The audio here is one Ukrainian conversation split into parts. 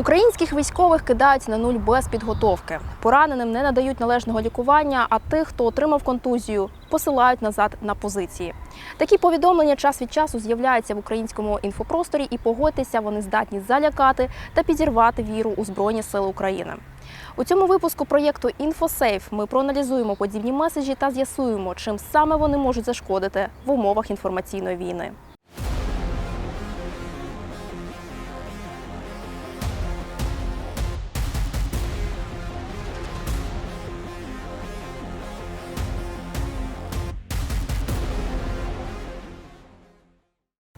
Українських військових кидають на нуль без підготовки. Пораненим не надають належного лікування, а тих, хто отримав контузію, посилають назад на позиції. Такі повідомлення час від часу з'являються в українському інфопросторі, і погодьтеся, вони здатні залякати та підірвати віру у Збройні Сили України. У цьому випуску проєкту «Інфосейф» ми проаналізуємо подібні меседжі та з'ясуємо, чим саме вони можуть зашкодити в умовах інформаційної війни.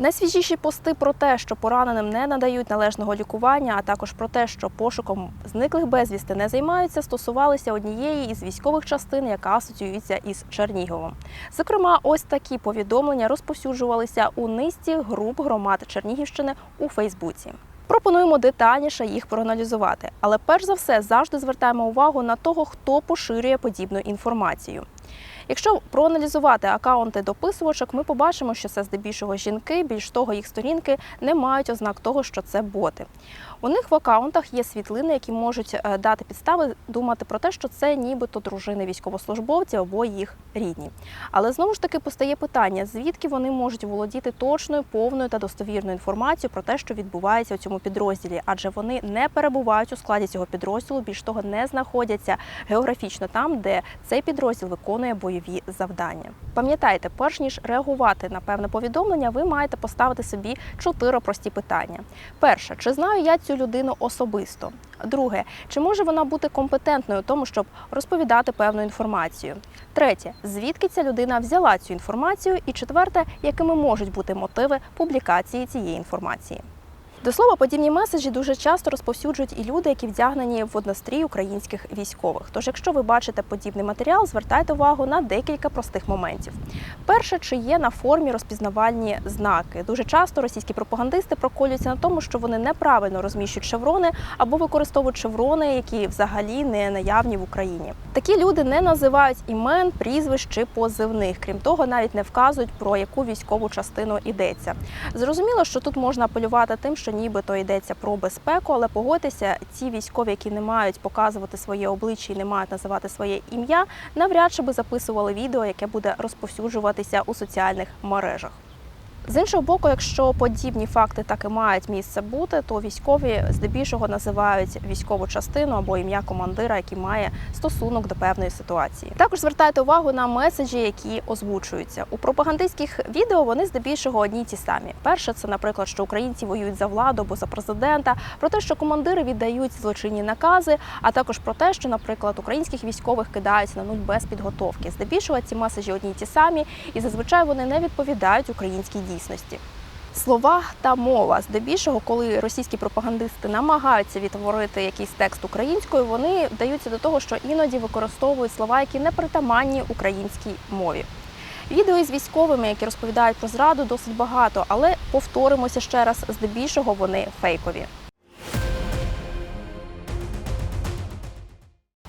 Найсвіжіші пости про те, що пораненим не надають належного лікування, а також про те, що пошуком зниклих безвісти не займаються, стосувалися однієї із військових частин, яка асоціюється із Черніговом. Зокрема, ось такі повідомлення розповсюджувалися у низці груп громад Чернігівщини у Фейсбуці. Пропонуємо детальніше їх проаналізувати, але перш за все завжди звертаємо увагу на того, хто поширює подібну інформацію. Якщо проаналізувати акаунти дописувачок, ми побачимо, що це здебільшого жінки, більш того, їх сторінки не мають ознак того, що це боти. У них в акаунтах є світлини, які можуть е, дати підстави думати про те, що це нібито дружини військовослужбовців або їх рідні. Але знову ж таки постає питання, звідки вони можуть володіти точною, повною та достовірною інформацією про те, що відбувається у цьому підрозділі, адже вони не перебувають у складі цього підрозділу, більш того, не знаходяться географічно там, де цей підрозділ виконує бойові завдання. Пам'ятайте, перш ніж реагувати на певне повідомлення, ви маєте поставити собі чотири прості питання. Перше, чи знаю я цю людину особисто? Друге, чи може вона бути компетентною у тому, щоб розповідати певну інформацію? Третє, звідки ця людина взяла цю інформацію? І четверте, якими можуть бути мотиви публікації цієї інформації? До слова, подібні меседжі дуже часто розповсюджують і люди, які вдягнені в однострій українських військових. Тож, якщо ви бачите подібний матеріал, звертайте увагу на декілька простих моментів. Перше, чи є на формі розпізнавальні знаки. Дуже часто російські пропагандисти проколюються на тому, що вони неправильно розміщують шеврони або використовують шеврони, які взагалі не наявні в Україні. Такі люди не називають імен, прізвищ чи позивних. Крім того, навіть не вказують про яку військову частину йдеться. Зрозуміло, що тут можна апелювати тим, що нібито йдеться про безпеку, але погодьтеся, ці військові, які не мають показувати своє обличчя і не мають називати своє ім'я, навряд чи би записували відео, яке буде розповсюджуватися у соціальних мережах. З іншого боку, якщо подібні факти так і мають місце бути, то військові здебільшого називають військову частину або ім'я командира, який має стосунок до певної ситуації. Також звертайте увагу на меседжі, які озвучуються у пропагандистських відео. Вони здебільшого одні ті самі. Перше, це, наприклад, що українці воюють за владу або за президента, про те, що командири віддають злочинні накази, а також про те, що, наприклад, українських військових кидають на нуль без підготовки. Здебільшого ці меседжі одні ті самі, і зазвичай вони не відповідають українській дійсності. Слова та мова здебільшого, коли російські пропагандисти намагаються відтворити якийсь текст українською, вони вдаються до того, що іноді використовують слова, які не притаманні українській мові. Відео із військовими, які розповідають про зраду, досить багато, але повторимося ще раз, здебільшого вони фейкові.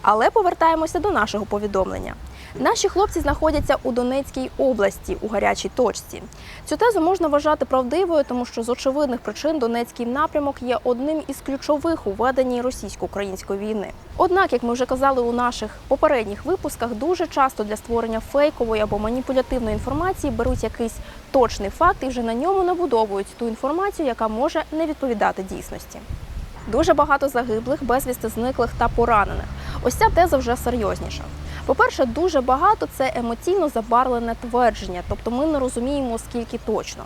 Але повертаємося до нашого повідомлення. Наші хлопці знаходяться у Донецькій області у гарячій точці. Цю тезу можна вважати правдивою, тому що з очевидних причин Донецький напрямок є одним із ключових у веденні російсько-української війни. Однак, як ми вже казали у наших попередніх випусках, дуже часто для створення фейкової або маніпулятивної інформації беруть якийсь точний факт і вже на ньому набудовують ту інформацію, яка може не відповідати дійсності. Дуже багато загиблих, безвісти зниклих та поранених. Ось ця теза вже серйозніша. По-перше, дуже багато це емоційно забарвлене твердження, тобто ми не розуміємо, скільки точно.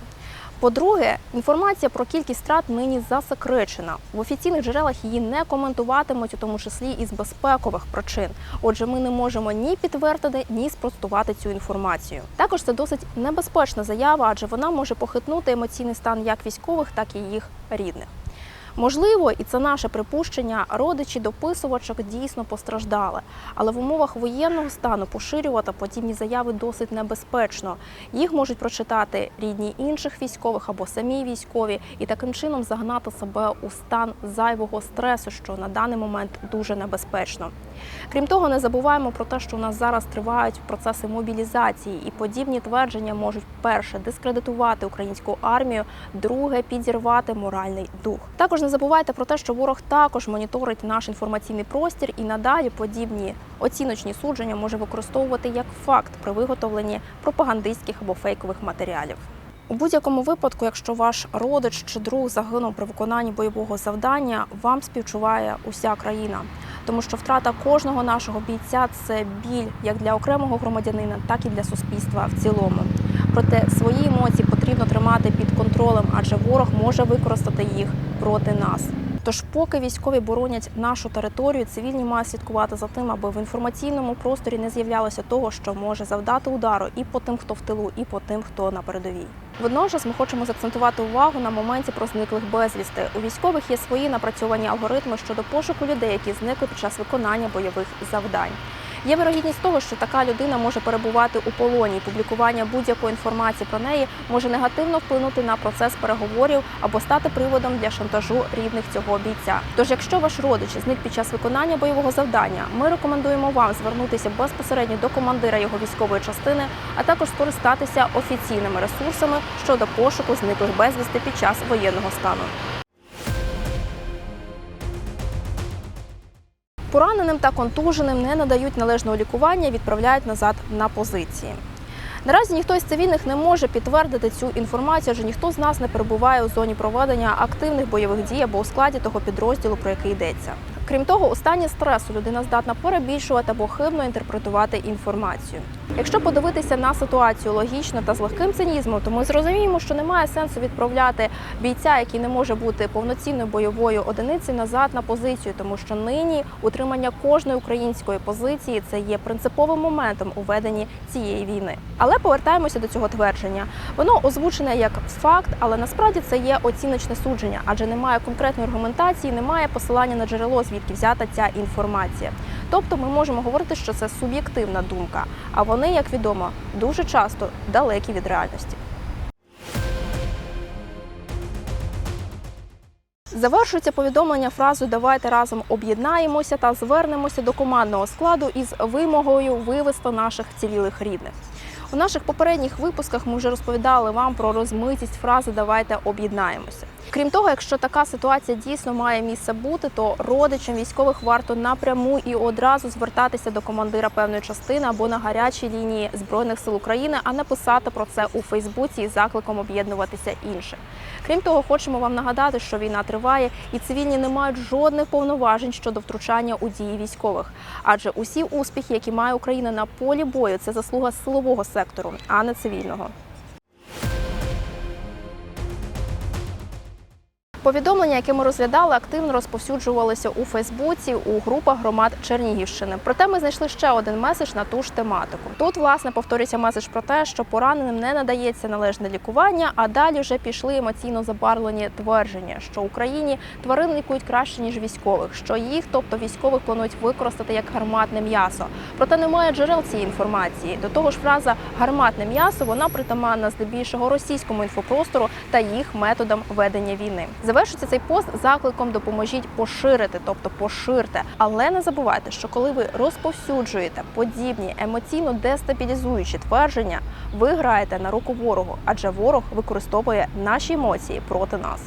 По-друге, інформація про кількість страт нині засекречена. В офіційних джерелах її не коментуватимуть, у тому числі із безпекових причин. Отже, ми не можемо ні підтвердити, ні спростувати цю інформацію. Також це досить небезпечна заява, адже вона може похитнути емоційний стан як військових, так і їх рідних. Можливо, і це наше припущення, родичі дописувачок дійсно постраждали, але в умовах воєнного стану поширювати подібні заяви досить небезпечно. Їх можуть прочитати рідні інших військових або самі військові, і таким чином загнати себе у стан зайвого стресу, що на даний момент дуже небезпечно. Крім того, не забуваємо про те, що у нас зараз тривають процеси мобілізації, і подібні твердження можуть перше дискредитувати українську армію, друге підірвати моральний дух. Також не забувайте про те, що ворог також моніторить наш інформаційний простір і надалі подібні оціночні судження може використовувати як факт при виготовленні пропагандистських або фейкових матеріалів. У будь-якому випадку, якщо ваш родич чи друг загинув при виконанні бойового завдання, вам співчуває уся країна, тому що втрата кожного нашого бійця це біль як для окремого громадянина, так і для суспільства в цілому. Проте свої емоції потрібно тримати під контролем, адже ворог може використати їх проти нас. Тож, поки військові боронять нашу територію, цивільні мають слідкувати за тим, аби в інформаційному просторі не з'являлося того, що може завдати удару і по тим, хто в тилу, і по тим, хто на передовій. Водночас ми хочемо заакцентувати увагу на моменті про зниклих безвісти. У військових є свої напрацьовані алгоритми щодо пошуку людей, які зникли під час виконання бойових завдань. Є вирогідність того, що така людина може перебувати у полоні. Публікування будь-якої інформації про неї може негативно вплинути на процес переговорів або стати приводом для шантажу рідних цього бійця. Тож, якщо ваш родич зник під час виконання бойового завдання, ми рекомендуємо вам звернутися безпосередньо до командира його військової частини, а також скористатися офіційними ресурсами щодо пошуку зниклих безвісти під час воєнного стану. Пораненим та контуженим не надають належного лікування, відправляють назад на позиції. Наразі ніхто із цивільних не може підтвердити цю інформацію, адже ніхто з нас не перебуває у зоні проведення активних бойових дій або у складі того підрозділу, про який йдеться. Крім того, у стані стресу людина здатна перебільшувати або хибно інтерпретувати інформацію. Якщо подивитися на ситуацію логічно та з легким цинізмом, то ми зрозуміємо, що немає сенсу відправляти бійця, який не може бути повноцінною бойовою одиницею, назад на позицію, тому що нині утримання кожної української позиції це є принциповим моментом у веденні цієї війни. Але повертаємося до цього твердження. Воно озвучене як факт, але насправді це є оціночне судження, адже немає конкретної аргументації, немає посилання на джерело, звідки взята ця інформація. Тобто ми можемо говорити, що це суб'єктивна думка, а вони, як відомо, дуже часто далекі від реальності. Завершується повідомлення фразою Давайте разом об'єднаємося та звернемося до командного складу із вимогою вивести наших цілілих рідних. У наших попередніх випусках ми вже розповідали вам про розмитість фрази Давайте об'єднаємося. Крім того, якщо така ситуація дійсно має місце бути, то родичам військових варто напряму і одразу звертатися до командира певної частини або на гарячій лінії збройних сил України, а не писати про це у Фейсбуці із закликом об'єднуватися інших. Крім того, хочемо вам нагадати, що війна триває, і цивільні не мають жодних повноважень щодо втручання у дії військових. Адже усі успіхи, які має Україна на полі бою, це заслуга силового сектору, а не цивільного. Повідомлення, яке ми розглядали, активно розповсюджувалися у Фейсбуці у групах громад Чернігівщини. Проте ми знайшли ще один меседж на ту ж тематику. Тут власне повторюється меседж про те, що пораненим не надається належне лікування, а далі вже пішли емоційно забарвлені твердження, що в Україні тварин лікують краще ніж військових, що їх, тобто військових, планують використати як гарматне м'ясо. Проте немає джерел цієї інформації. До того ж, фраза гарматне м'ясо вона притаманна здебільшого російському інфопростору та їх методам ведення війни. Завершиться цей пост закликом допоможіть поширити, тобто поширте. Але не забувайте, що коли ви розповсюджуєте подібні емоційно дестабілізуючі твердження, ви граєте на руку ворогу, адже ворог використовує наші емоції проти нас.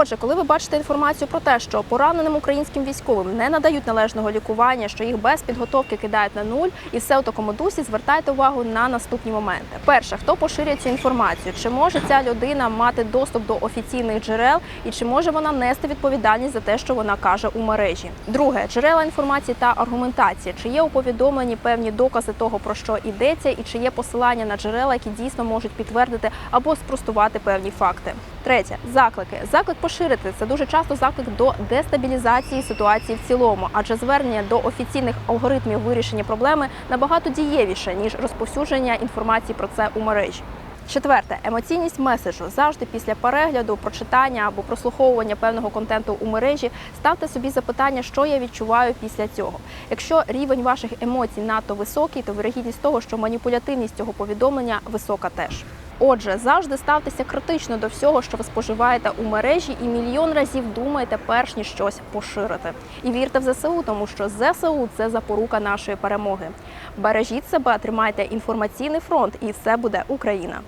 Отже, коли ви бачите інформацію про те, що пораненим українським військовим не надають належного лікування, що їх без підготовки кидають на нуль, і все у такому дусі, звертайте увагу на наступні моменти. Перше, хто поширює цю інформацію, чи може ця людина мати доступ до офіційних джерел, і чи може вона нести відповідальність за те, що вона каже у мережі? Друге, джерела інформації та аргументація, чи є у повідомленні певні докази того, про що йдеться, і чи є посилання на джерела, які дійсно можуть підтвердити або спростувати певні факти. Третє заклики. Заклик поширити це дуже часто заклик до дестабілізації ситуації в цілому, адже звернення до офіційних алгоритмів вирішення проблеми набагато дієвіше ніж розповсюдження інформації про це у мережі. Четверте емоційність меседжу завжди після перегляду, прочитання або прослуховування певного контенту у мережі ставте собі запитання, що я відчуваю після цього. Якщо рівень ваших емоцій надто високий, то вирогідність того, що маніпулятивність цього повідомлення висока теж. Отже, завжди ставтеся критично до всього, що ви споживаєте у мережі, і мільйон разів думайте, перш ніж щось поширити. І вірте в ЗСУ, тому що ЗСУ це запорука нашої перемоги. Бережіть себе, тримайте інформаційний фронт, і все буде Україна.